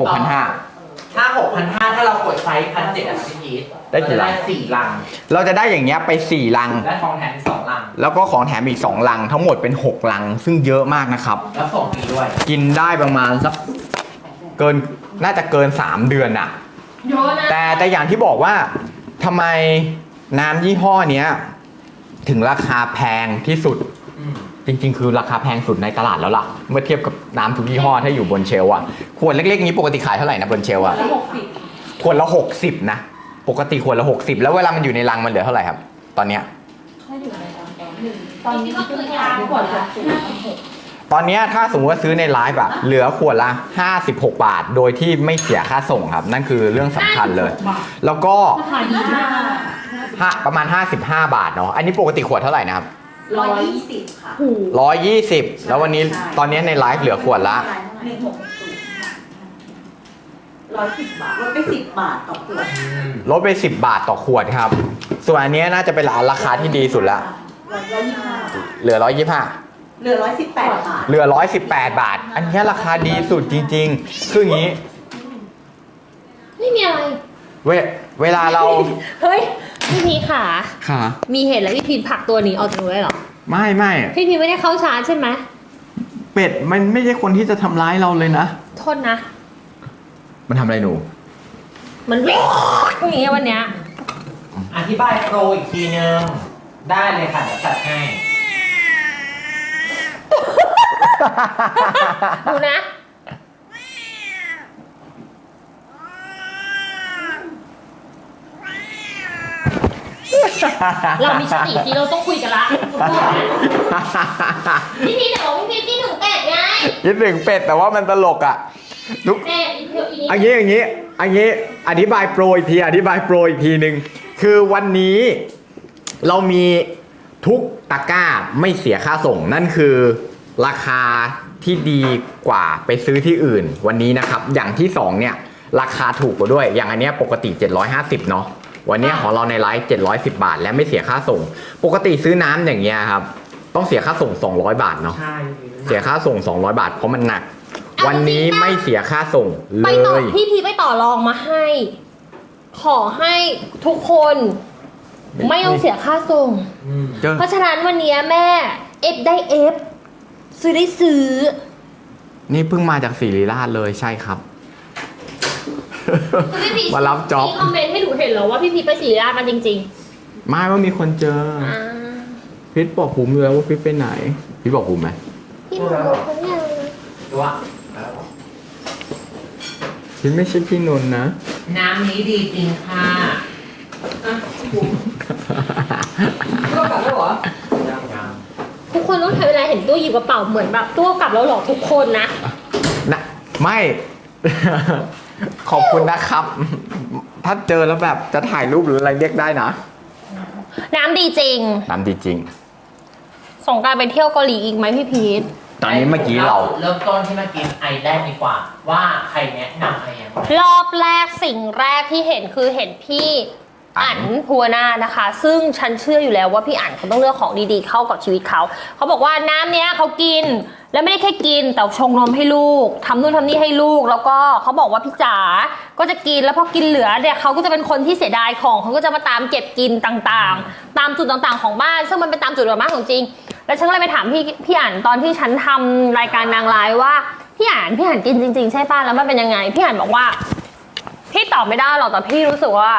หกพันห้า ถ้าหกพันห้าถ้าเรากดไซส์พันเจ็ดอะพี่พีทได้กี่ลัง เราจะสี่ลัง เราจะได้อย่างเงี้ยไป4ลัง และทองแถมอีกสองลัง แล้วก็ของแถมอีก2ลัง ทั้งหมดเป็น6ลัง ซึ่งเยอะมากนะครับ แล้วส่งฟรีด้วย กินได้ประมาณสักเกินน่าจะเกิน3เดือนอะ เยอะนะแต่แต่อย่างที่บอกว่าทำไมน้ำยี่ห้อเนี้ย ถึงราคาแพงที่สุดอืม จริงๆ คือราคาแพงสุดในตลาดแล้วล่ะ เมื่อเทียบกับน้ำทุกยี่ห้อถ้าอยู่บนเชลฟ์อะขวดเล็กๆนี้ปกติขายเท่าไหร่นะบนเชลฟ์อะแล้วหกสิบขวดละ60นะ ปกติขวดละ60แล้วเวลามันอยู่ในลังมันเหลือเท่าไหร่ครับ ตอนเนี้ยไม่ถึงในตอนตอนหนึ่งตอนนี้ก็คือยาขวดละห้าหกตอนเนี้ยถ้าสมมติว่าซื้อในไลฟ์อะเหลือขวดละ 56 บาท โดยที่ไม่เสียค่าส่งครับ นั่นคือเรื่องสำคัญเลย แล้วก็ราคาดีมากห้าประมาณ 55 บาทเนาะอันนี้ปกติขวดเท่าไหร่นะครับ ร้อยยี่สิบค่ะหู120แล้ววันนี้ใช่ตอนนี้ในไลฟ์เหลือขวดละ หนึ่งหกศูนย์ค่ะร้อยสิบบาทลดไปสิบบาทต่อขวดอืมลดไป 10 บาทต่อขวดครับ ส่วนอันเนี้ยน่าจะเป็นราคาที่ดีสุดละร้อยยี่สิบห้าเหลือ 125 เหลือร้อยสิบแปดบาทเหลือ 118 บาท อันเนี้ยราคาดีสุดจริง ๆ คืออย่างนี้ไม่มีอะไร เวเวลาเรา เฮ้ย พี่พีขาค่ะ มีเหตุอะไรพี่พีผลักตัวหนีออกจากหนูได้เหรอ ไม่ไม่พี่พีไม่ได้เข้าชาร์จใช่ไหมเป็ดมันไม่ใช่คนที่จะทำร้ายเราเลยนะ โทษนะ มันทำอะไรหนู มันวิ่งอย่างเงี้ยวันเนี้ยอธิบายโปรอีกทีนึง ได้เลยค่ะเดี๋ยวจัดให้ ดูนะ เรามีสติทีเราต้องคุยกันละพี่พีแต่บอกพี่พีที่หนึ่งเป็ดไงคิดถึงเป็ดแต่ว่ามันตลกอะทุกเป็ดอีกเดียวอีกนิดอันนี้อย่างนี้อันนี้อธิบายโปรอีกทีอธิบายโปรอีกทีหนึ่งคือวันนี้เรามีทุกตะกร้าไม่เสียค่าส่งนั่นคือราคาที่ดีกว่าไปซื้อที่อื่น วันนี้นะครับ อย่างที่สองเนี่ยราคาถูกกว่าด้วย อย่างอันเนี้ยปกติ 750 เนาะ วันเนี้ยของเราในไลฟ์710 บาท และไม่เสียค่าส่ง ปกติซื้อน้ำอย่างเงี้ยครับ ต้องเสียค่าส่ง 200 บาทเนาะใช่เสียค่าส่ง 200 บาทเพราะมันหนัก วันนี้ไม่เสียค่าส่งเลไปต่อยพี่พีไปต่อรองมาให้ ขอให้ทุกคน ไม่ต้องเสียค่าส่งอืมเจอเพราะฉะนั้นวันเนี้ยแม่เอฟได้เอฟซื้อได้ซื้อ นี่เพิ่งมาจากศิริราชเลยใช่ครับ คือพี่พีมารับจ็อบ มีคอมเมนต์ให้หนูเห็นแล้วว่าพี่พีไปศรีราชมาจริงไม่ว่ามีคนเจอๆอ่าพิษบอกผมเลยว่าพิษไปไหนพิษบอกผมไหมพี่หนูรู้คนยังตัวพิษไม่ใช่พี่นนท์นะ น้ำนี้ดีจริงค่ะอะบุ๋มก็กลับแล้วเหรอยังยังทุกคนต้องใช้เวลาเห็นตู้หยิบกระเป๋าเหมือนแบบตู้กลับแล้วหรอทุกคนนะ นะไม่ ขอบคุณนะครับ ถ้าเจอแล้วแบบจะถ่ายรูปหรืออะไรเรียกได้นะ น้ำดีจริง น้ำดีจริง สงกรารไปเที่ยวเกาหลีอีกไหมพี่พีทตอนนี้เมื่อกี้เรา เริ่มต้นที่เมื่อกี้ไอแรกดีกว่า ว่าใครแนะนำอะไรยังไงรอบแรกสิ่งแรกที่เห็นคือเห็นพี่อั๋นพัวนานะคะ ซึ่งฉันเชื่ออยู่แล้วว่าพี่อั๋นเขาต้องเลือกของดีๆ เข้ากับชีวิตเขา เขาบอกว่าน้ำเนี้ยเขากิน แล้วไม่ได้แค่กินแต่ชงนมให้ลูกทำนู่นทำนี่ให้ลูก แล้วก็เขาบอกว่าพี่จ๋าก็จะกินแล้วพอกินเหลือเนี่ยเขาก็จะเป็นคนที่เสียดายของเขาก็จะมาตามเก็บกินต่างๆ ตามจุดต่างๆของบ้าน ซึ่งมันเป็นตามจุดแบบบ้านของจริง แล้วฉันก็เลยไปถามพี่พี่อั๋นตอนที่ฉันทำรายการนางร้ายว่าพี่อั๋นพี่อั๋นกินจริง ๆ ใช่ป่ะแล้วมันเป็นยังไง พี่อั๋นบอกว่าพี่ตอบไม่ได้หรอกแต่พี่รู้สึกว่า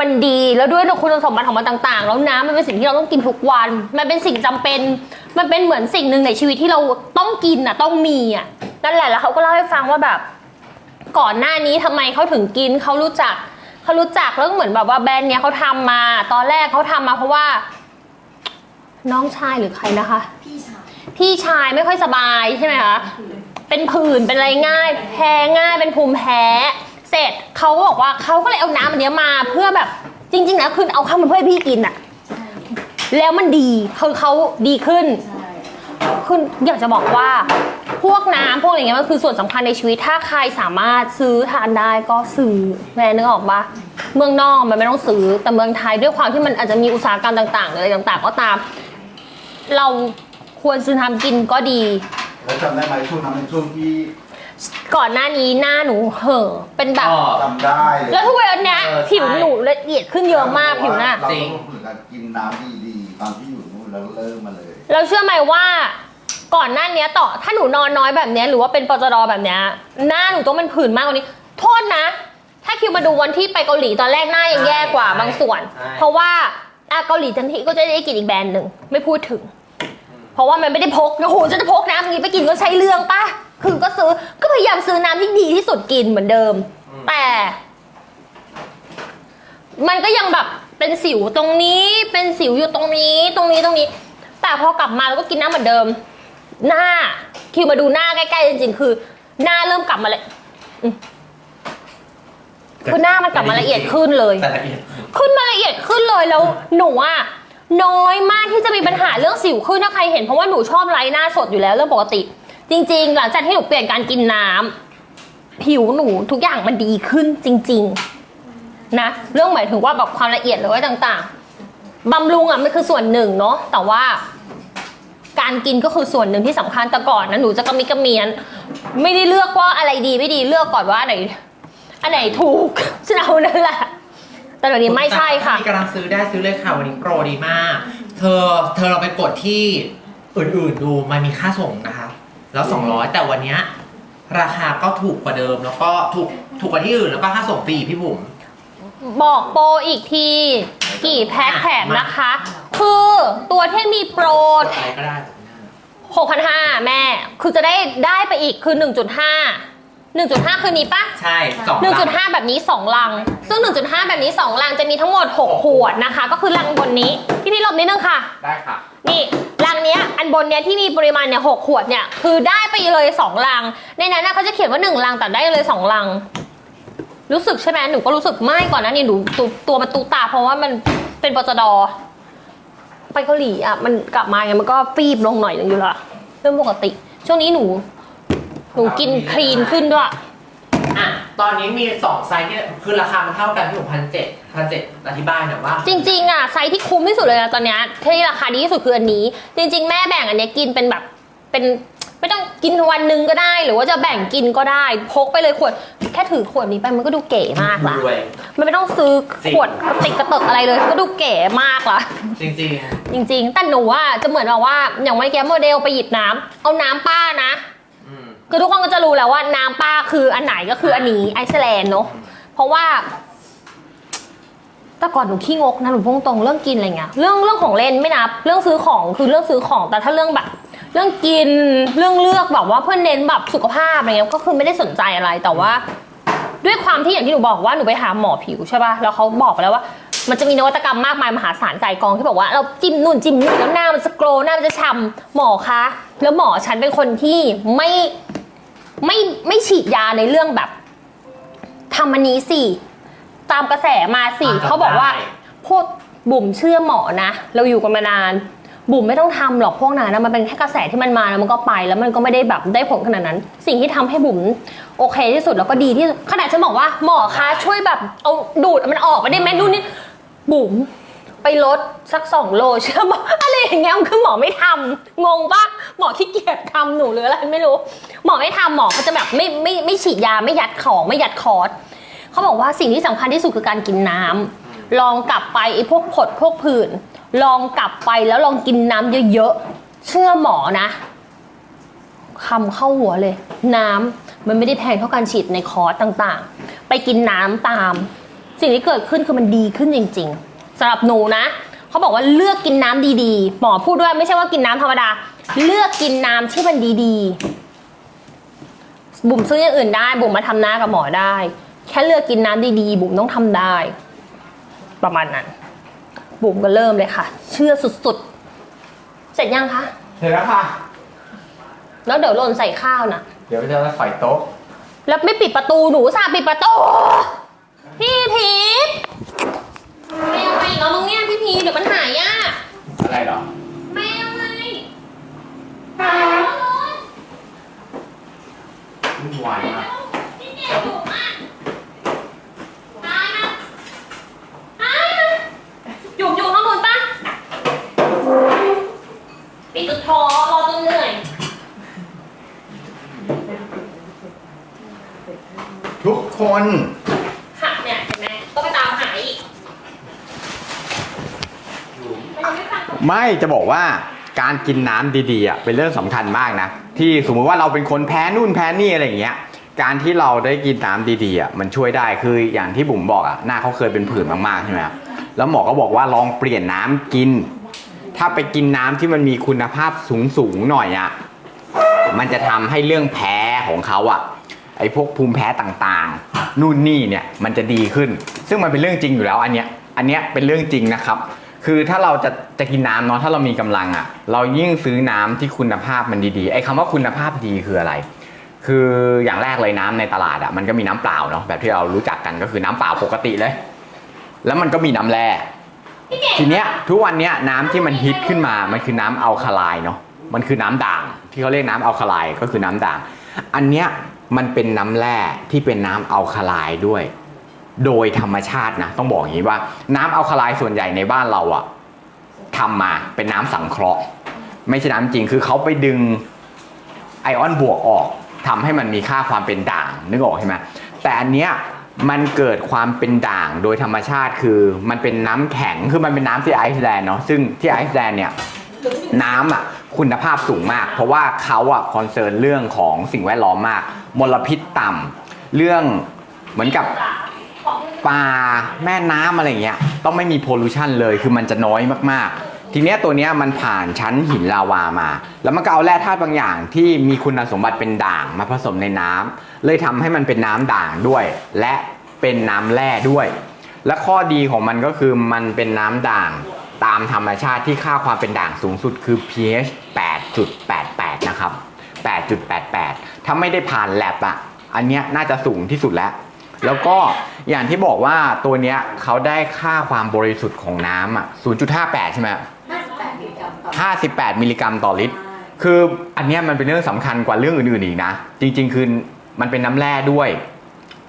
มันดีแล้วด้วยคุณสมบัติของมันต่างๆ แล้วน้ำมันเป็นสิ่งที่เราต้องกินทุกวัน มันเป็นสิ่งจำเป็น มันเป็นเหมือนสิ่งหนึ่งในชีวิตที่เราต้องกินอะต้องมีอะนั่นแหละแล้วเขาก็เล่าให้ฟังว่าแบบ ก่อนหน้านี้ทำไมเขาถึงกินเขารู้จักเขารู้จักแล้วก็เหมือนแบบว่าแบรนด์เนี้ยเขาทำมา ตอนแรกเขาทำมาเพราะว่า น้องชายหรือใครนะคะ พี่ชายพี่ชายไม่ค่อยสบายใช่ไหมคะเป็นผื่นเป็นอะไรง่าย แพ้ง่ายเป็นภูมิแพ้ เสร็จเขาก็บอกว่าเขาก็เลยเอาน้ำอันเนี้ยมาเพื่อแบบจริงๆนะคือเอาเข้ามาเพื่อให้พี่กินอะใช่แล้วมันดีคือเขาดีขึ้นใช่คืออยากจะบอกว่าพวกน้ำพวกอะไรเงี้ยมันคือส่วนสำคัญในชีวิตถ้าใครสามารถซื้อทานได้ก็ซื้อแม่นึกออกปะเมืองนอกมันไม่ต้องซื้อแต่เมืองไทยด้วยความที่มันอาจจะมีอุตสาหกรรมต่างๆหรืออะไรต่างๆ ก็ตาม เราควรซื้อทำกินก็ดี แล้วจำได้ไหมช่วงนั้นเป็นช่วงที่ ก่อนหน้านี้หน้าหนูเห่อะเป็นแบบ อ๋อ จำได้เลยแล้วทุกวันเนี้ยเออใช่ ผิวหนูละเอียดขึ้นเยอะมากผิวหน้า เราจริงต้องเหมือนกับกินน้ำดีๆตอนที่อยู่นู่นแล้วเริ่มมาเลย เราเชื่อไหมว่าก่อนหน้าเนี้ยต่อถ้าหนูนอนน้อยแบบเนี้ยหรือว่าเป็นปจดแบบเนี้ยหน้าหนูต้องเป็นผื่นมากกว่านี้ โทษนะ ถ้าคิวมาดูวันที่ไปเกาหลีตอนแรกหน้ายังแย่กว่าใช่บางส่วน ใช่ เพราะว่าอะเกาหลีทันทีก็จะได้กินอีกแบรนด์หนึ่งไม่พูดถึง เพราะว่ามันไม่ได้พกโอ้โหจะจะพกน้ำอย่างนี้ไปกินก็ใช้เรื่องปะ คือก็ซื้อก็พยายามซื้อน้ำที่ดีที่สุดกินเหมือนเดิม แต่ มันก็ยังแบบเป็นสิวตรงนี้ เป็นสิวอยู่ตรงนี้ ตรงนี้ตรงนี้ แต่พอกลับมาเราก็กินน้ำเหมือนเดิม หน้าคิวมาดูหน้าใกล้ๆจริงๆ คือ หน้าเริ่มกลับมาเลยอืมคือหน้ามันกลับมาละเอียดขึ้นเลย แต่ละเอียดขึ้นมาละเอียดขึ้นเลยแล้วหนูอะน้อยมากที่จะมีปัญหาเรื่องสิวขึ้นถ้าใครเห็นเพราะว่าหนูชอบไลท์หน้าสดอยู่แล้วเรื่องปกติ จริงๆ หลังจากที่หนูเปลี่ยนการกินน้ำผิวหนูทุกอย่างมันดีขึ้นจริง ๆ นะ เรื่องหมายถึงว่าแบบความละเอียดหรือว่าต่าง ๆบำรุงอะมันคือส่วนหนึ่งเนาะแต่ว่าการกินก็คือส่วนหนึ่งที่สำคัญแต่ก่อนนะหนูจะกระมิดกระเมียน ไม่ได้เลือกว่าอะไรดีไม่ดีเลือกก่อนว่าอันไหนอันไหนถูก ฉันเอานั่นแหละแต่เดี๋ยวนี้ไม่ใช่ค่ะที่กำลังซื้อได้ซื้อเลยค่ะวันนี้โปรดีมาก เธอเธอเราไปกดที่อื่นๆดูมันมีค่าส่งนะคะ แล้ว200แต่วันเนี้ยราคาก็ถูกกว่าเดิมแล้วก็ถูกถูกกว่าที่อื่นแล้วก็ค่าส่งฟรีพี่บุ๋ม บอกโปรอีกที กี่แพ็คแถมนะคะ คือตัวที่มีโปร กดอะไรก็ได้ 6,500 แม่ คือจะได้ได้ไปอีกคือ 1.5 1.5 คือนี้ปะใช่สองลัง1.5 แบบนี้ 2 ลัง ซึ่ง 1.5 แบบนี้ 2 ลังจะมีทั้งหมด 6 ขวดนะคะ ก็คือลังบนนี้พี่พี่หลบนิดนึงค่ะ ได้ค่ะ นี่ลังเนี้ยอันบนเนี้ยที่มีปริมาณเนี่ยหกขวดเนี่ยคือได้ไปเลยสองลัง ในนั้นนะเขาจะเขียนว่าหนึ่งลังแต่ได้เลยสองลัง รู้สึกใช่ไหมหนูก็รู้สึกไม่ก่อนนะนี่หนูตัวตัวมันตูตาเพราะว่ามันเป็นปจดไปเกาหลีอะมันกลับมาไงมันก็ฟีบลงหน่อยหนึงอยู่ละเรื่องปกติ ช่วงนี้หนู หนูกินคลีนขึ้นด้วย อะ ตอนนี้มีสองไซส์ที่คือราคามันเท่ากันพี่บุ๋มพันเจ็ดพันเจ็ดอธิบายหน่อยว่า จริงๆอะไซส์ที่คุ้มที่สุดเลยนะตอนเนี้ยที่ราคาดีที่สุดคืออันนี้ จริง ๆ แม่แบ่งอันเนี้ยกินเป็นแบบเป็นไม่ต้องกินวันหนึงก็ได้ หรือว่าจะแบ่งกินก็ได้ พกไปเลยขวดแค่ถือขวดนี้ไปมันก็ดูเก๋มากละรวย มันไม่ต้องซื้อขวดกระติกกระเติกอะไรเลยก็ดูเก๋มากละ จริงจริงๆแต่หนูว่าจะเหมือนแบบว่าอย่างวันแกโมเดลไปหยิบน้ำเอาน้ำป้านะๆอืม คือทุกคนก็จะรู้แล้วว่าน้ำป้าคืออันไหนก็คืออันนี้ไอซ์แลนด์เนาะเพราะว่า แต่ก่อนหนูขี้งกนะหนูพุ่งตรงเรื่องกินอะไรเงี้ยเรื่องเรื่องของเล่นไม่นับ เรื่องซื้อของคือเรื่องซื้อของแต่ถ้าเรื่องแบบ เรื่องกินเรื่องเลือกแบบว่าเพื่อนเน้นแบบสุขภาพอะไรเงี้ยก็คือไม่ได้สนใจอะไรแต่ว่า ด้วยความที่อย่างที่หนูบอกว่าหนูไปหาหมอผิวใช่ป่ะแล้วเขาบอกไปแล้วว่า มันจะมีนวัตกรรมมากมายมหาศาลไก่กองที่บอกว่าเราจิ้มนู่นจิ้มนี่แล้วหน้ามันจะโกลว์หน้ามันจะฉ่ำหมอคะแล้วหมอฉันเป็นคนที่ไม่ ไม่ไม่ฉีดยาในเรื่องแบบทำอันนี้สิตามกระแสมาสิอ่าเขาบอกว่าได้ พวกบุ๋มเชื่อหมอนะ เราอยู่กันมานาน บุ๋มไม่ต้องทำหรอกพวกนั้นนะมันเป็นแค่กระแสที่มันมาแล้วมันก็ไปแล้วมันก็ไม่ได้แบบได้ผลขนาดนั้น สิ่งที่ทำให้บุ๋มโอเคที่สุดแล้วก็ดีที่สุดขนาดฉันบอกว่าหมอคะช่วยแบบเอาดูดมันออกไปได้ไหมนู่นนี่บุ๋มไปลดสักสองโลเชื่อหมออะไรอย่างเงี้ยคือหมอไม่ทำงงปะ หมอขี้เกียจทำหนูหรืออะไรไม่รู้ หมอไม่ทำหมอเขาจะแบบไม่ไม่ไม่ฉีดยาไม่ยัดของไม่ยัดคอร์สเขาบอกว่าสิ่งที่สำคัญที่สุดคือการกินน้ำลองกลับไปไอ้พวกผดพวกผื่นลองกลับไปแล้วลองกินน้ำเยอะๆ เชื่อหมอนะคำเข้าหัวเลย น้ำมันไม่ได้แพงเท่าการฉีดในคอร์สต่างๆ ไปกินน้ำตาม สิ่งที่เกิดขึ้นคือมันดีขึ้นจริง ๆสำหรับหนูนะเขาบอกว่าเลือกกินน้ำดีๆ หมอพูดด้วยไม่ใช่ว่ากินน้ำธรรมดา เลือกกินน้ำที่มันดีๆ บุ๋มซื้ออย่างอื่นได้ บุ๋มมาทำหน้ากับหมอได้ แค่เลือกกินน้ำดีๆ บุ๋มต้องทำได้ ประมาณนั้น บุ๋มก็เริ่มเลยค่ะ เชื่อสุดๆ เสร็จยังคะ เสร็จแล้วค่ะ แล้วเดี๋ยวหล่นใส่ข้าวนะ เดี๋ยวจะใส่โต๊ะ แล้วไม่ปิดประตูหนูอุตสาห์ปิดประตู พี่พีทไม่เอาไปอีกแล้วมึงเนี่ยพี่พีทเดี๋ยวมันหายอะอะไรเหรอไม่เอาไง วุ่นวายมากนี่เดี๋ยวดุมากตายนะตายนะอยู่อยู่ข้างบนปะปิดจุดท้อรอจนเหนื่อย ทุกคนหาเนี่ยเห็นไหมต้องไปตามหาอีกมันยังไม่ฟังไม่จะบอกว่า การกินน้ำดีๆอะเป็นเรื่องสำคัญมากนะ ที่สมมุติว่าเราเป็นคนแพ้นู่นแพ้นี่อะไรอย่างเงี้ยการที่เราได้กินน้ำดีๆอะมันช่วยได้คืออย่างที่บุ๋มบอกอะหน้าเขาเคยเป็นผื่นมากๆใช่ไหมครับแล้วหมอก็บอกว่าลองเปลี่ยนน้ำกิน ถ้าไปกินน้ำที่มันมีคุณภาพสูงๆหน่อยอะมันจะทำให้เรื่องแพ้ของเขาอะไอ้พวกภูมิแพ้ต่างๆ นู่นนี่เนี่ยมันจะดีขึ้น ซึ่งมันเป็นเรื่องจริงอยู่แล้วอันเนี้ยอันเนี้ยเป็นเรื่องจริงนะครับ คือถ้าเราจะจะกินน้ำเนาะถ้าเรามีกำลังอะ่ะ เรายิ่งซื้อน้ำที่คุณภาพมันดีๆไอ้คำว่าคุณภาพดีคืออะไร คืออย่างแรกเลยน้ำในตลาดอะ่ะมันก็มีน้ำเปล่าเนาะแบบที่เรารู้จักกันก็คือน้ำเปล่าปกติเลย แล้วมันก็มีน้ำแร่ทีเนี้ยทุกวันเนี้ยน้ำที่มันฮิตขึ้นมามันคือน้ำอัลคาไลน์เนาะมันคือน้ำด่าง ที่เขาเรียกน้ำอัลคาไลน์ก็คือน้ำด่าง อันเนี้ยมันเป็นน้ำแร่ที่เป็นน้ำอัลคาไลน์ด้วย โดยธรรมชาตินะต้องบอกอย่างนี้ว่า น้ำอัลคาไลส่วนใหญ่ในบ้านเราอะทำมาเป็นน้ำสังเคราะห์ ไม่ใช่น้ำจริงคือเขาไปดึงไอออนบวกออกทำให้มันมีค่าความเป็นด่างนึกออกใช่ไหมแต่อันเนี้ยมันเกิดความเป็นด่างโดยธรรมชาติคือมันเป็นน้ำแข็งคือมันเป็นน้ำที่ไอซ์แลนด์เนาะซึ่งที่ไอซ์แลนด์เนี่ยน้ำอะคุณภาพสูงมาก เพราะว่าเขาอะคอนเซิร์นเรื่องของสิ่งแวดล้อมมาก มลพิษต่ำเรื่องเหมือนกับ ปลาแม่น้ำอะไรเงี้ยต้องไม่มีโพลูชันเลยคือมันจะน้อยมากๆ ทีเนี้ยตัวเนี้ยมันผ่านชั้นหินลาวามา แล้วมันก็เอาแร่ธาตุบางอย่างที่มีคุณสมบัติเป็นด่างมาผสมในน้ำเลยทำให้มันเป็นน้ำด่างด้วย และเป็นน้ำแร่ด้วย และข้อดีของมันก็คือมันเป็นน้ำด่างตามธรรมชาติที่ค่าความเป็นด่างสูงสุดคือ pH 8.88 นะครับ 8.88 ถ้าไม่ได้ผ่านแลบอะอันเนี้ยน่าจะสูงที่สุดแล้ว แล้วก็อย่างที่บอกว่าตัวเนี้ยเขาได้ค่าความบริสุทธิ์ของน้ำอะ 0.58 ใช่ไหม58มิลลิกรัมต่อ58 มิลลิกรัมต่อลิตร คืออันเนี้ยมันเป็นเรื่องสำคัญกว่าเรื่องอื่นๆอีกนะ จริง ๆ คือมันเป็นน้ำแร่ด้วย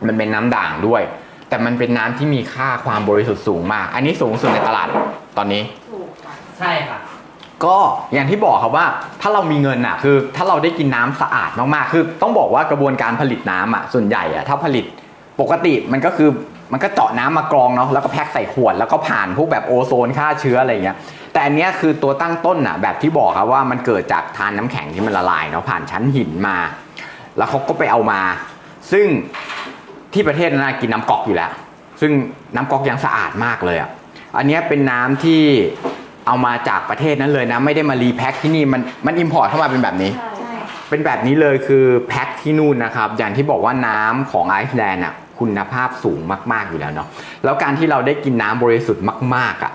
มันเป็นน้ำด่างด้วย แต่มันเป็นน้ำที่มีค่าความบริสุทธิ์สูงมาก อันนี้สูงสุดในตลาดตอนนี้ ถูกค่ะใช่ค่ะ ก็อย่างที่บอกครับว่าถ้าเรามีเงินอะคือถ้าเราได้กินน้ำสะอาดมากๆ คือต้องบอกว่ากระบวนการผลิตน้ำอะส่วนใหญ่อะถ้าผลิต ปกติมันก็คือมันก็เจาะน้ำมากรองเนาะแล้วก็แพ็คใส่ขวดแล้วก็ผ่านพวกแบบโอโซนฆ่าเชื้ออะไรอย่างเงี้ยแต่อันเนี้ยคือตัวตั้งต้นอะแบบที่บอกครับว่ามันเกิดจากทานน้ำแข็งที่มันละลายเนาะผ่านชั้นหินมา แล้วเขาก็ไปเอามา ซึ่งที่ประเทศนั้นนะกินน้ำก๊อกอยู่แล้ว ซึ่งน้ำก๊อกยังสะอาดมากเลยอะอันเนี้ยเป็นน้ำที่เอามาจากประเทศนั้นเลยนะไม่ได้มารีแพ็คที่นี่มันมันอิมพอร์ตเข้ามาเป็นแบบนี้ใช่เป็นแบบนี้เลยคือแพ็คที่นู่นนะครับ อย่างที่บอกว่าน้ำของไอซ์แลนด์อะ คุณภาพสูงมากๆอยู่แล้วเนาะแล้วการที่เราได้กินน้ำบริสุทธิ์มากๆอะ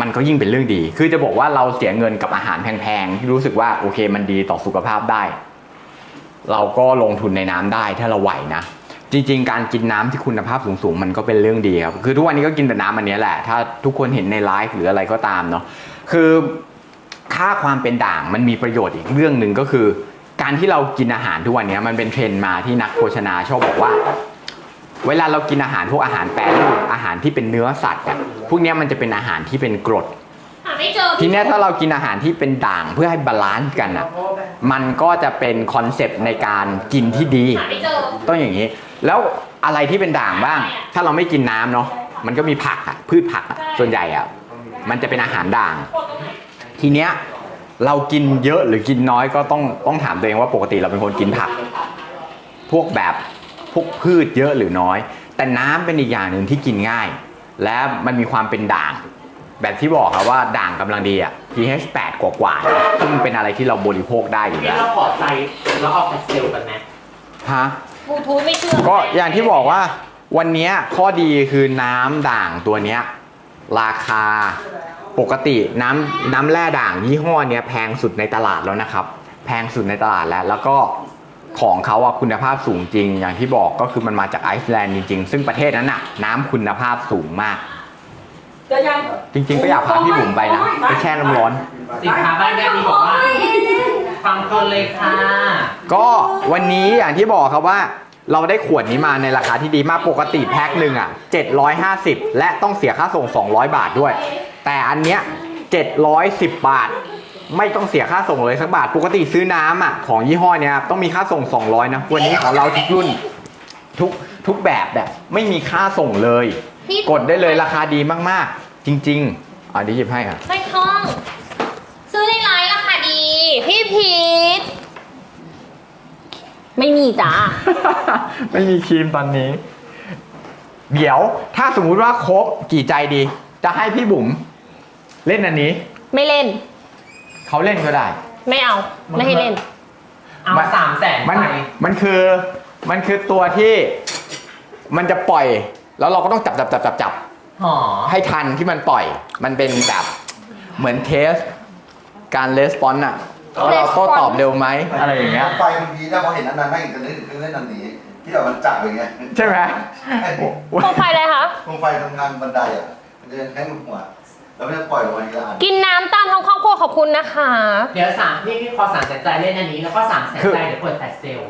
มันก็ยิ่งเป็นเรื่องดี คือจะบอกว่าเราเสียเงินกับอาหารแพงๆที่รู้สึกว่าโอเคมันดีต่อสุขภาพได้ เราก็ลงทุนในน้ำได้ถ้าเราไหวนะจริงๆ การกินน้ำที่คุณภาพสูงๆ มันก็เป็นเรื่องดีครับ คือทุกวันนี้ก็กินแต่น้ำอันนี้แหละ ถ้าทุกคนเห็นในไลฟ์หรืออะไรก็ตามเนาะ คือค่าความเป็นด่างมันมีประโยชน์อีกเรื่องหนึ่งก็คือ การที่เรากินอาหารทุกวันนี้มันเป็นเทรนด์มาที่นักโภชนาชอบบอกว่า เวลาเรากินอาหารพวกอาหารแปรรูปอาหารที่เป็นเนื้อสัตว์อะพวกเนี้ยมันจะเป็นอาหารที่เป็นกรด หาไม่เจอทีเนี้ยถ้าเรากินอาหารที่เป็นด่างเพื่อให้บาลานซ์กันอะมันก็จะเป็นคอนเซปต์ในการกินที่ดี หาไม่เจอต้องอย่างนี้ แล้วอะไรที่เป็นด่างบ้าง ถ้าเราไม่กินน้ำเนาะมันก็มีผักอะพืชผักอะส่วนใหญ่อะมันจะเป็นอาหารด่างทีเนี้ยเรากินเยอะหรือกินน้อยก็ต้องต้องถามตัวเองว่าปกติเราเป็นคนกินผัก พวกแบบ พวกพืชเยอะหรือน้อย แต่น้ำเป็นอีกอย่างหนึ่งที่กินง่าย และมันมีความเป็นด่าง แบบที่บอกครับว่าด่างกำลังดีอะ pH 8 กว่ากว่าๆซึ่งเป็นอะไรที่เราบริโภคได้อยู่นี่แล้วเราขอใจแล้วเอาแพสเซลกันไหมฮะบลูทูธไม่เชื่อก็อย่างที่บอกว่าวันเนี้ยข้อดีคือน้ำด่างตัวเนี้ยราคาปกติน้ำน้ำแร่ด่างยี่ห้อเนี้ยแพงสุดในตลาดแล้วนะครับ แพงสุดในตลาดแล้ว แล้วก็ ของเขาอะคุณภาพสูงจริง อย่างที่บอกก็คือมันมาจากไอซ์แลนด์จริง ๆ ซึ่งประเทศนั้นอะน้ำคุณภาพสูงมาก เดี๋ยวยัง จริง ๆ ก็อยากพาพี่บุ๋มไปนะไปแช่น้ำร้อน สินค้าบ้านแม่ดีบอกว่าฟังคนเลยค่ะ ก็วันนี้อย่างที่บอกครับว่า เราได้ขวดนี้มาในราคาที่ดีมากปกติแพ็คหนึ่งอะ 750 และต้องเสียค่าส่ง 200 บาทด้วย แต่อันเนี้ย710 บาท ไม่ต้องเสียค่าส่งเลยสักบาท ปกติซื้อน้ำอะของยี่ห้อเนี้ยต้องมีค่าส่ง 200 นะ วันนี้ของเราทุกรุ่น ทุกทุกแบบแบบไม่มีค่าส่งเลยพี่ กดได้เลยราคาดีมากๆ จริงๆอะเดียวหยิบให้ค่ะ ไม่ท้อง ซื้อในไลน์ราคาดี พี่พีทไม่มีจ้า ไม่มีครีมตอนนี้ เดี๋ยวถ้าสมมุติว่าครบกี่ใจดี จะให้พี่บุ๋มเล่นอันนี้ ไม่เล่น เขาเล่นก็ได้ ไม่เอา ไม่ให้เล่น เอามันสามแสนมันไปมันคือมันคือตัวที่มันจะปล่อย แล้วเราก็ต้องจับจับจับจับจับหอให้ทันที่มันปล่อย มันเป็นแบบเหมือนเทส การレスปอนอะว่าเราโต้ตอบเร็วไหมอะไรอย่างเงี้ยไฟมันดีนะพอเห็นอันนั้นไม่กันนึกถึงเล่นอันนี้ ที่แบบมันจับอย่างเงี้ยใช่ไหม โปรไฟล์อะไรคะ ตรงไฟตรงทางบันไดอะมันจะให้มันหัว แล้วมันจะปล่อยลงมาทีละอันกินน้ำตามท้องครอบครัวขอบคุณนะคะ เดี๋ยวสามพี่พี่พอสามแสนใจเล่นอันนี้แล้วก็สามแสนคือใจเดี๋ยวเปิดแฟลชเซลล์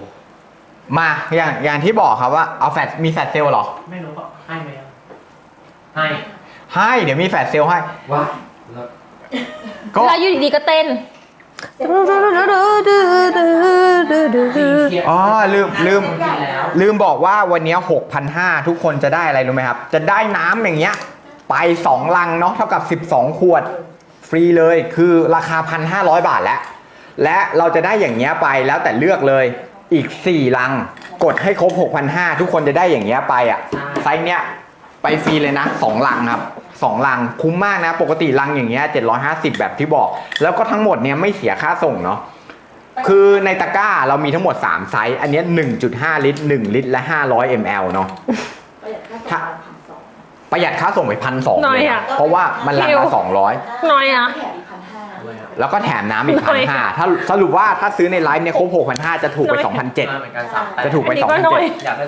มาอย่างอย่างที่บอกครับว่าเอาแฟลชมีแฟลชเซลล์เหรอ ไม่รู้ก็ให้ไหมอะให้ให้เดี๋ยวมีแฟลชเซลล์ให้ว้าก็แล้วอยู่ดีๆก็เต้น อ๋อลืมลืม แล้ว ลืมบอกว่าวันนี้6,500 ทุกคนจะได้อะไรรู้ไหมครับ จะได้น้ำอย่างเงี้ย ไป 2 ลังเนาะเท่ากับ 12 ขวดฟรีเลยคือราคา 1,500 บาทแล้วและเราจะได้อย่างเงี้ยไปแล้วแต่เลือกเลยอีก 4 ลังกดให้ครบ 6,500 ทุกคนจะได้อย่างเงี้ยไปอะไซส์เนี้ยไปฟรีเลยนะ 2 ลังครับ 2 ลังคุ้มมากนะ ปกติลังอย่างเงี้ย750 แบบที่บอก แล้วก็ทั้งหมดเนี้ยไม่เสียค่าส่งเนาะคือในตะกร้าเรามีทั้งหมด 3 ไซส์ อันเนี้ย1.5 ลิตร 1 ลิตร และ 500 ml เนาะ ประหยัดค่าส่งไปพันสองน้อยเลยอะนะเพราะว่ามันราเร็คาวสองร้อยน้อยอะ แถมอีกพันห้าด้วยอะแล้วก็แถมน้ำอีกน้พันอยห้าถ้าสรุปว่าถ้าซื้อในไลฟ์เนี่ยครบหกพันห้าจะถูกไปน้อยสองพันเจ็ดมาเหมือนกันสามแสนจะถูกไปอันนี้สองก็พันน้อยเจ็ดอยากได้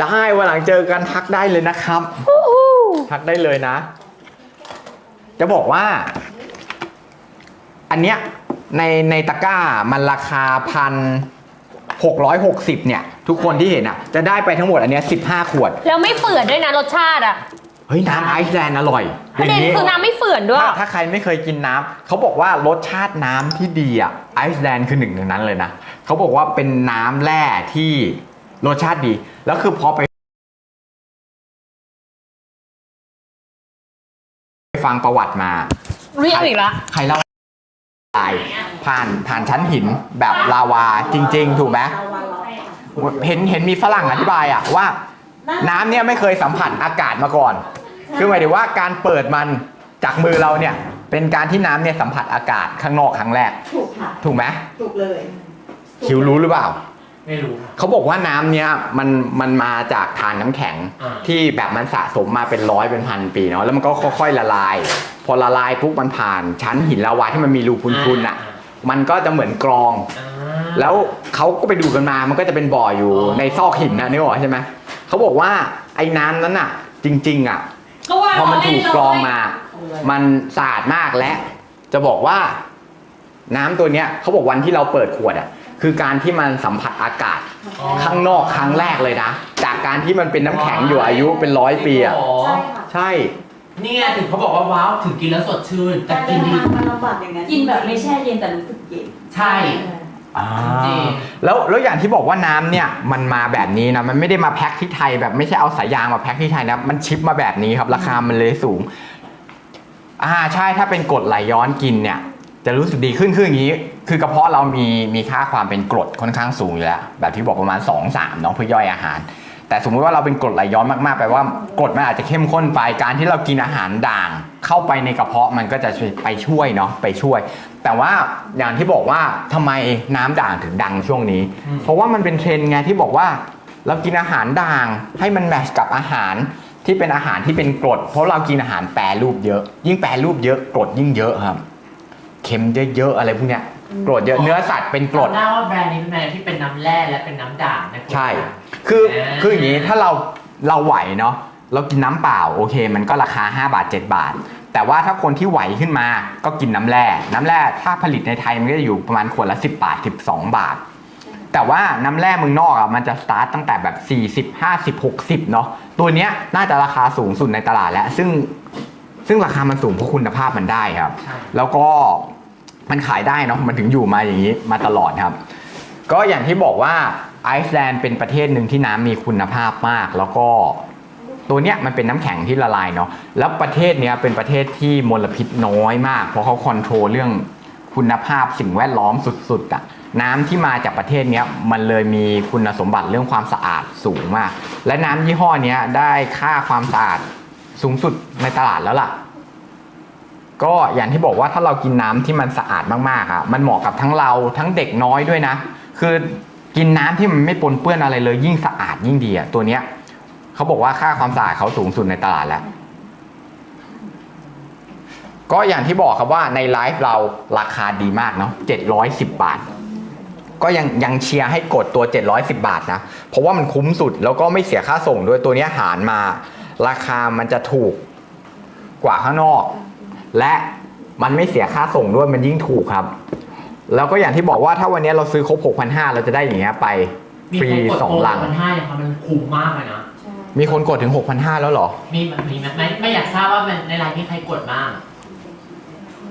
ได้วันหลังเจอกันทักได้เลยนะครับทักได้เลยนะ จะบอกว่า อันเนี้ยในในตะกร้ามันราคาพัน หกร้อยหกสิบเนี่ย ทุกคนที่เห็นอะ จะได้ไปทั้งหมดอันเนี้ยสิบห้าขวด แล้วไม่เฝื่อนด้วยนะรสชาติอะเฮ้ย น้ำไอซ์แลนด์อร่อยประเด็นคือน้ำไม่เฝื่อนด้วย ถ้าถ้าใครไม่เคยกินน้ำเขาบอกว่ารสชาติน้ำที่ดีอะไอซ์แลนด์คือหนึ่งในนั้นเลยนะเขาบอกว่าเป็นน้ำแร่ที่รสชาติดี แล้วคือพอไปฟังประวัติมา เรียกอีกละ ใครเล่า ตายผ่านผ่านชั้นหินแบบลาวาจริง ๆ ถูกไหมเห็นเห็นมีฝรั่งอธิบายอะว่า น้ำเนี่ยไม่เคยสัมผัสอากาศมาก่อน คือหมายถึงว่าการเปิดมันจากมือเราเนี่ย เป็นการที่น้ำเนี่ยสัมผัสอากาศข้างนอกครั้งแรก ถูกค่ะ ถูกไหมถูกเลย คิวรู้หรือเปล่า ไม่รู้ เขาบอกว่าน้ำเนี่ยมันมันมาจากทานน้ำแข็งอ่า ที่แบบมันสะสมมาเป็นร้อยเป็นพันปีเนาะแล้วมันก็ค่อยๆละลาย พอละลายปุ๊บมันผ่าน ชั้นหินลาวาที่มันมีรูพุนๆอะ มันก็จะเหมือนกรอง อ่า แล้วเขาก็ไปดูกันมา มันก็จะเป็นบ่ออยู่อ๋อ ในซอกหินนะนึกออกใช่ไหมเขาบอกว่าไอ้น้ำนั้นอะ จริง ๆ อะพอมันถูกกรองมา มันสะอาดมากและ จะบอกว่า น้ำตัวเนี้ยเขาบอกวันที่เราเปิดขวดอะ คือการที่มันสัมผัสอากาศอ๋อข้างนอกครั้งแรกเลยนะ จากการที่มันเป็นน้ำแข็งอยู่อายุเป็นร้อยปีอะจริงเหรใช่ค่ะใช่เนี่ยถึงเขาบอกว่าว้าวถึงกินแล้วสดชื่น แต่การกิเดินนดีทางมันลำบากอย่างนั้นกินแบบไม่แช่เย็นแต่รู้สึกเย็น ใช่ อ่าจริง แล้วแล้วอย่างที่บอกว่าน้ำเนี่ยมันมาแบบนี้นะมันไม่ได้มาแพ็คที่ไทยแบบไม่ใช่เอาสายยางมาแพ็คที่ไทยนะมันชิปมาแบบนี้ครับ ราคามันเลยสูง อ่าใช่ถ้าเป็นกรดไหลย้อนกินเนี่ย จะรู้สึกดีขึ้นคืออย่างนี้ คือกระเพาะเรามีมีค่าความเป็นกรดค่อนข้างสูงอยู่แล้ว แบบที่บอกประมาณ 2 3เนาะเพื่อย่อยอาหาร แต่สมมุติว่าเราเป็นกรดไหลย้อนมากๆแปลว่ากรดมันอาจจะเข้มข้นไปการที่เรากินอาหารด่าง เข้าไปในกระเพาะมันก็จะไปช่วยเนาะไปช่วย แต่ว่าอย่างที่บอกว่าทำไมน้ำด่างถึงดังช่วงนี้อืมเพราะว่ามันเป็นเทรนด์ไงที่บอกว่า เรากินอาหารด่างให้มันแมทชกับอาหารที่เป็นอาหารที่เป็นกรด เพราะเรากินอาหารแปรรูปเยอะ ยิ่งแปรรูปเยอะกรดยิ่งเยอะครับเค็มเยอะๆอะไรพวกเนี้ย กรดเยอะเนื้อสัตว์เป็นกรดจำได้ว่าแบรนด์นี้เป็นแบรนด์ที่เป็นน้ำแร่และเป็นน้ำด่างนะใช่ คือคืออย่างนี้ถ้าเราเราไหวเนาะเรากินน้ำเปล่าโอเค มันก็ราคา 5 บาท 7 บาท แต่ว่าถ้าคนที่ไหวขึ้นมาก็กินน้ำแร่ น้ำแร่ถ้าผลิตในไทยมันก็จะอยู่ประมาณขวดละ 10 บาท 12 บาท แต่ว่าน้ำแร่เมืองนอกอะมันจะสตาร์ตตั้งแต่แบบ 40 50 60 เนาะตัวเนี้ยน่าจะราคาสูงสุดในตลาดแล้ว ซึ่งซึ่งราคามันสูงเพราะคุณภาพมันได้ครับใช่แล้วก็ มันขายได้เนาะมันถึงอยู่มาอย่างนี้มาตลอดครับ ก็อย่างที่บอกว่าไอซ์แลนด์เป็นประเทศหนึ่งที่น้ำมีคุณภาพมาก แล้วก็ตัวเนี้ยมันเป็นน้ำแข็งที่ละลายเนาะแล้วประเทศเนี้ยเป็นประเทศที่มลพิษน้อยมาก เพราะเขาคอนโทรลเรื่องคุณภาพสิ่งแวดล้อมสุดๆอะน้ำที่มาจากประเทศเนี้ยมันเลยมีคุณสมบัติเรื่องความสะอาดสูงมาก และน้ำยี่ห้อเนี้ยได้ค่าความสะอาดสูงสุดในตลาดแล้วล่ะ ก็อย่างที่บอกว่าถ้าเรากินน้ำที่มันสะอาดมากๆอะมันเหมาะกับทั้งเราทั้งเด็กน้อยด้วยนะ คือกินน้ำที่มันไม่ปนเปื้อนอะไรเลยยิ่งสะอาดยิ่งดีอะตัวเนี้ยเขาบอกว่าค่าความสะอาดเขาสูงสุดในตลาดแล้ว ก็อย่างที่บอกครับว่าในไลฟ์เราราคาดีมากเนาะ710บาท ก็ยังยังเชียร์ให้กดตัว 710 บาทนะ เพราะว่ามันคุ้มสุดแล้วก็ไม่เสียค่าส่งด้วยตัวนี้หารมา ราคามันจะถูกกว่าข้างนอก และมันไม่เสียค่าส่งด้วยมันยิ่งถูกครับ แล้วก็อย่างที่บอกว่าถ้าวันนี้เราซื้อครบ 6,500 เราจะได้อย่างเงี้ยไปมีฟรีคนกดสองโปรลังมันให้นะคะมันคุ้มมากเลยนะ มีคนกดถึง 6,500 แล้วเหรอ มีมีไหมไม่ไม่อยากทราบว่ามันในไลน์มีใครกดบ้าง